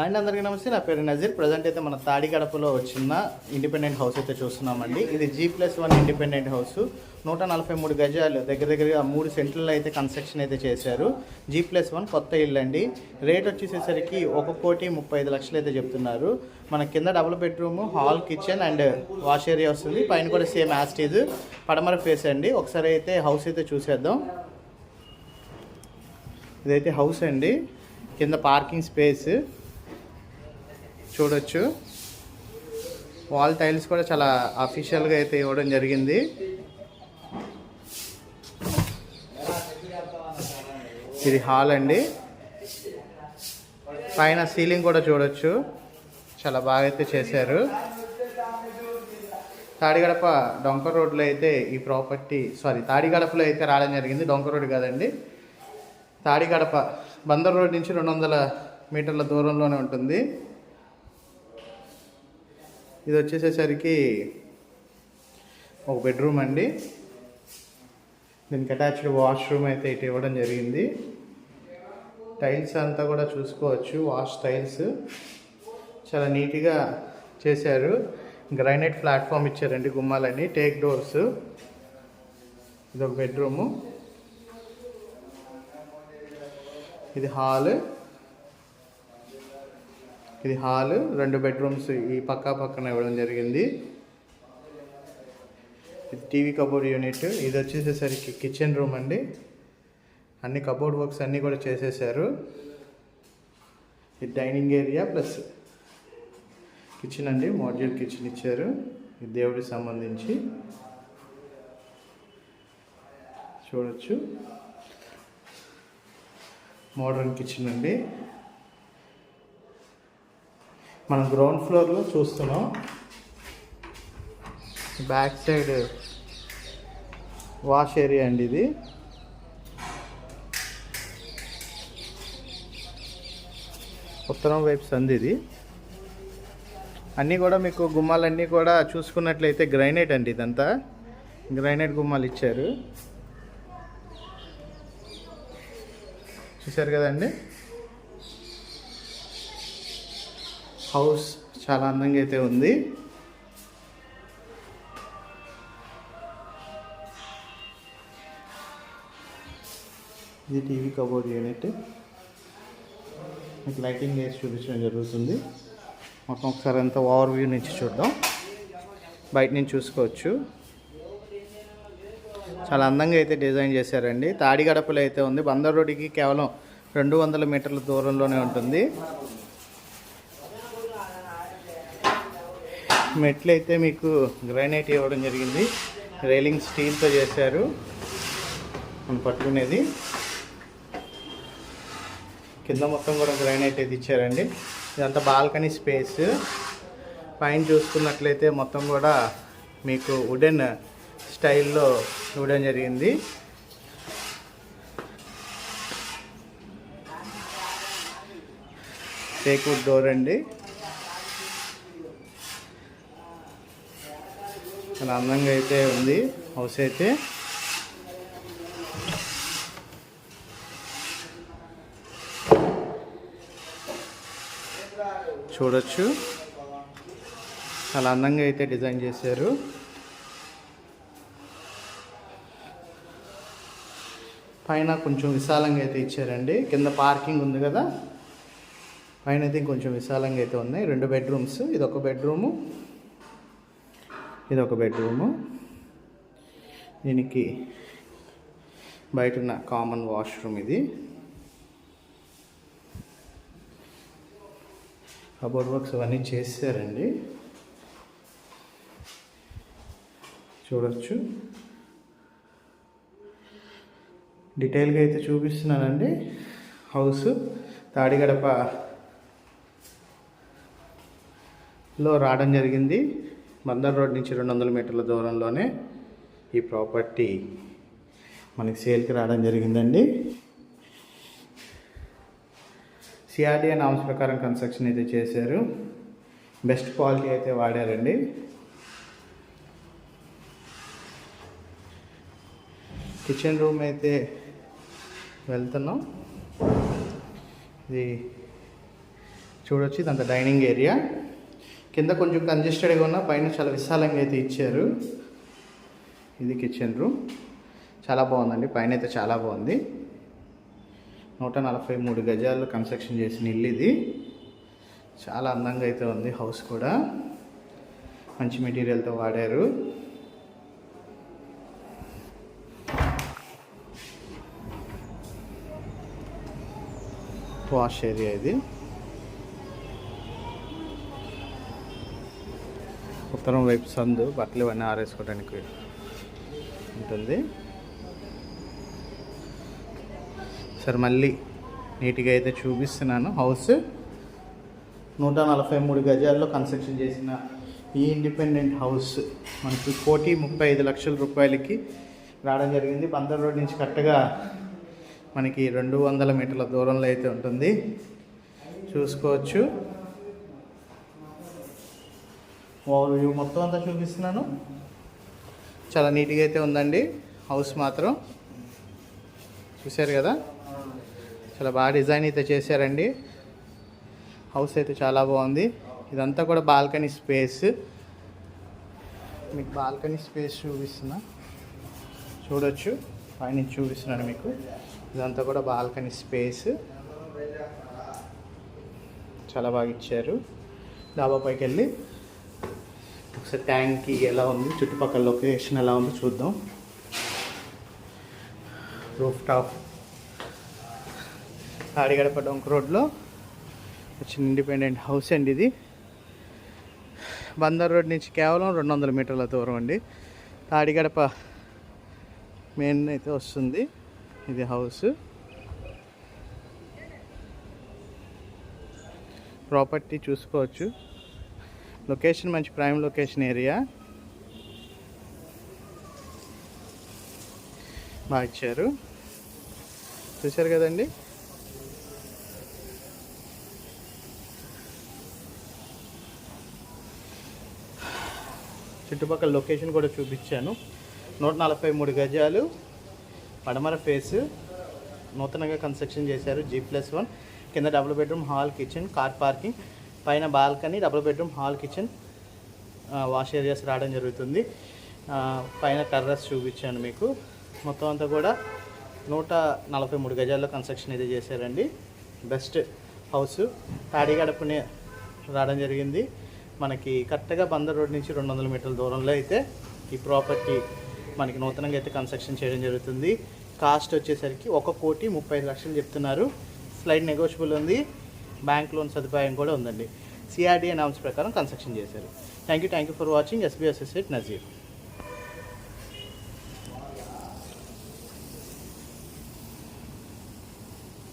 And అందరికీ నమస్తే. నా పేరు నజీర్. ప్రజెంట్ అయితే మన తాడిగడపలో వచ్చిన ఇండిపెండెంట్ హౌస్ అయితే చూస్తున్నామండి. ఇది G plus one independent house నూట నలభై మూడు గజాలు దగ్గర దగ్గరగా మూడు సెంట్లలో అయితే కన్స్ట్రక్షన్ అయితే చేశారు. జీ ప్లస్ వన్ కొత్త ఇల్లు అండి రేట్ వచ్చేసేసరికి ఒక కోటి ముప్పై ఐదు లక్షలు అయితే చెప్తున్నారు. మన కింద double bedroom hall kitchen and wash area వస్తుంది. పైన కూడా సేమ్ యాస్టేజ్ పడమర ఫేస్ అండి. ఒకసారి అయితే హౌస్ అయితే చూసేద్దాం. ఇదైతే హౌస్ అండి. కింద పార్కింగ్ స్పేస్ చూడొచ్చు. వాల్ టైల్స్ కూడా చాలా అఫీషియల్గా అయితే ఇవ్వడం జరిగింది. ఇది హాల్ అండి. పైన సీలింగ్ కూడా చూడొచ్చు. చాలా బాగా అయితే చేశారు. తాడిగడప డొంక రోడ్లో అయితే ఈ ప్రాపర్టీ సారీ తాడిగడపలో అయితే రావడం జరిగింది. డొంక రోడ్ కాదండి. తాడిగడప బందర్ రోడ్ నుంచి రెండు వందల మీటర్ల దూరంలోనే ఉంటుంది. ఇది వచ్చేసేసరికి ఒక బెడ్రూమ్ అండి. దీనికి అటాచ్డ్ వాష్రూమ్ అయితే ఇటు ఇవ్వడం జరిగింది. టైల్స్ అంతా కూడా చూసుకోవచ్చు వాష్ టైల్స్ చాలా నీట్గా చేశారు. గ్రైనైట్ ప్లాట్ఫామ్ ఇచ్చారండి గుమ్మాలని టేక్ డోర్స్ ఇది ఒక బెడ్రూము. ఇది హాల్. ఇది హాల్ రెండు బెడ్రూమ్స్ ఈ పక్క పక్కన ఇవ్వడం జరిగింది. ఇది టీవీ కబోర్డ్ యూనిట్ ఇది వచ్చేసేసరికి కిచెన్ రూమ్ అండి. అన్ని కబోర్డ్ వర్క్స్ అన్నీ కూడా చేసేసారు. ఇది డైనింగ్ ఏరియా ప్లస్ కిచెన్ అండి మాడ్యూల్ కిచెన్ ఇచ్చారు. ఇది దేవుడికి సంబంధించి. చూడొచ్చు. మోడర్న్ కిచెన్ అండి. మనం గ్రౌండ్ ఫ్లోర్లో చూస్తున్నాం. బ్యాక్ సైడ్ వాష్ ఏరియా అండి ఇది. ఉత్తరం వైపు సంది ఇది. అన్నీ కూడా మీకు గుమ్మాలన్నీ కూడా చూసుకున్నట్లయితే గ్రైనైట్ అండి ఇదంతా. గ్రైనైట్ గుమ్మాలు ఇచ్చారు. చూశారు కదండి? హౌస్ చాలా అందంగా అయితే ఉంది. ఇది టీవీ కబోర్డ్ యూనిట్. మీకు లైటింగ్ వేసి చూపించడం జరుగుతుంది. మొత్తం ఒకసారి అంతా ఓవర్ వ్యూ నుంచి చూద్దాం. బయట నుంచి చూసుకోవచ్చు. చాలా అందంగా అయితే డిజైన్ చేశారండి. తాడిగడపలో అయితే ఉంది. బందర్ రోడ్డుకి కేవలం రెండు వందల మీటర్ల దూరంలోనే ఉంటుంది. మెట్లు అయితే మీకు గ్రానైట్ ఇవ్వడం జరిగింది. రైలింగ్ స్టీల్తో చేశారు. మనం పట్టుకునేది. కింద మొత్తం కూడా గ్రానైట్ అయితే ఇచ్చారండి. ఇదంతా బాల్కనీ స్పేస్. పైన చూసుకున్నట్లయితే మొత్తం కూడా మీకు వుడెన్ స్టైల్లో ఇవ్వడం జరిగింది. టేక్వుడ్ డోర్ అండి. చాలా అందంగా అయితే ఉంది. హౌస్ అయితే. చూడొచ్చు. చాలా అందంగా అయితే డిజైన్ చేశారు. పైన కొంచెం విశాలంగా అయితే ఇచ్చారండి. కింద పార్కింగ్ ఉంది కదా. పైన అయితే కొంచెం విశాలంగా అయితే ఉన్నాయి. రెండు బెడ్రూమ్స్. ఇది ఒక బెడ్రూము. ఇది ఒక బెడ్రూము. దీనికి బయట ఉన్న కామన్ వాష్రూమ్ ఇది. కబోర్డ్ వర్క్స్ అవన్నీ చేశారండి. చూడొచ్చు. డీటెయిల్గా అయితే చూపిస్తున్నానండి. హౌస్ తాడిగడపలో రావడం జరిగింది. బందర్ రోడ్ నుంచి రెండు వందల మీటర్ల దూరంలోనే ఈ ప్రాపర్టీ మనకి సేల్కి రావడం జరిగిందండి. సిఆర్డిఏ నామ్స్ ప్రకారం కన్స్ట్రక్షన్ అయితే చేశారు. బెస్ట్ క్వాలిటీ అయితే వాడారండి. కిచెన్ రూమ్ అయితే వెళ్తున్నాం. ఇది చూడొచ్చు ఇదంతా డైనింగ్ ఏరియా. కింద కొంచెం కంజెస్టెడ్గా ఉన్న పైన చాలా విశాలంగా అయితే ఇచ్చారు. ఇది కిచెన్ రూమ్ చాలా బాగుందండి. పైన అయితే చాలా బాగుంది. నూట నలభై మూడు గజాల్లో కన్స్ట్రక్షన్ చేసిన ఇల్లు ఇది. చాలా అందంగా అయితే ఉంది హౌస్ కూడా. మంచి మెటీరియల్తో వాడారు. వాష్ ఏరియా ఇది. ఉత్తరం వైపు సందు బట్టలు ఇవన్నీ ఆరేసుకోవడానికి ఉంటుంది. సరే మళ్ళీ నీట్గా అయితే చూపిస్తున్నాను. హౌస్ నూట నలభై మూడు గజాల్లో కన్స్ట్రక్షన్ చేసిన ఈ ఇండిపెండెంట్ హౌస్ మనకి కోటి ముప్పై ఐదు లక్షల రూపాయలకి రావడం జరిగింది. బందర్ రోడ్ నుంచి కరెక్ట్గా మనకి రెండు వందల మీటర్ల దూరంలో అయితే ఉంటుంది. చూసుకోవచ్చు. ఓవర్ వ్యూ మొత్తం అంతా చూపిస్తున్నాను. చాలా నీట్గా అయితే ఉందండి హౌస్ మాత్రం. చూశారు కదా? చాలా బాగా డిజైన్ అయితే చేశారండి. హౌస్ అయితే చాలా బాగుంది. ఇదంతా కూడా బాల్కనీ స్పేస్. మీకు బాల్కనీ స్పేస్ చూపిస్తున్నా. చూడొచ్చు. పైన చూపిస్తున్నాను మీకు. ఇదంతా కూడా బాల్కనీ స్పేస్. చాలా బాగా ఇచ్చారు. డాబా పైకి వెళ్ళి ఒకసారి ట్యాంక్ ఎలా ఉంది? చుట్టుపక్కల లొకేషన్ ఎలా ఉందో చూద్దాం. రూఫ్ టాప్ తాడిగడప డొంక్ రోడ్లో. వచ్చిన ఇండిపెండెంట్ హౌస్ అండి ఇది. బందర్ రోడ్ నుంచి కేవలం రెండు వందల మీటర్ల దూరం అండి. తాడిగడప మెయిన్ అయితే వస్తుంది. ఇది హౌస్ ప్రాపర్టీ చూసుకోవచ్చు. లొకేషన్ మంచి ప్రైమ్ లొకేషన్ ఏరియా. బాగా ఇచ్చారు. చూశారు కదండి? చుట్టుపక్కల లొకేషన్ కూడా చూపించాను. నూట నలభై మూడు గజాలు. పడమర ఫేస్. నూతనంగా కన్స్ట్రక్షన్ చేశారు. G plus one. కింద double bedroom hall kitchen car parking. పైన balcony double bedroom hall kitchen wash areas రావడం జరుగుతుంది. పైన కర్రస్ చూపించాను మీకు. మొత్తం అంతా కూడా నూట నలభై మూడు గజాల్లో కన్స్ట్రక్షన్ అయితే చేశారండి. Best house. తాడిగడపనే రావడం జరిగింది. మనకి కరెక్ట్గా బందర్ రోడ్ నుంచి రెండు వందల మీటర్ల దూరంలో అయితే ఈ ప్రాపర్టీ మనకి నూతనంగా అయితే కన్స్ట్రక్షన్ చేయడం జరుగుతుంది. కాస్ట్ వచ్చేసరికి ఒక కోటి ముప్పై లక్షలు చెప్తున్నారు. స్లైడ్ నెగోషియబుల్ ఉంది. బ్యాంక్ లోన్ సదుపాయం కూడా ఉందండి. సిఆర్డీఏ నామ్స్ ప్రకారం కన్స్ట్రక్షన్ చేశారు. Thank you thank you for watching SBS ఎస్ఎట్ Nazir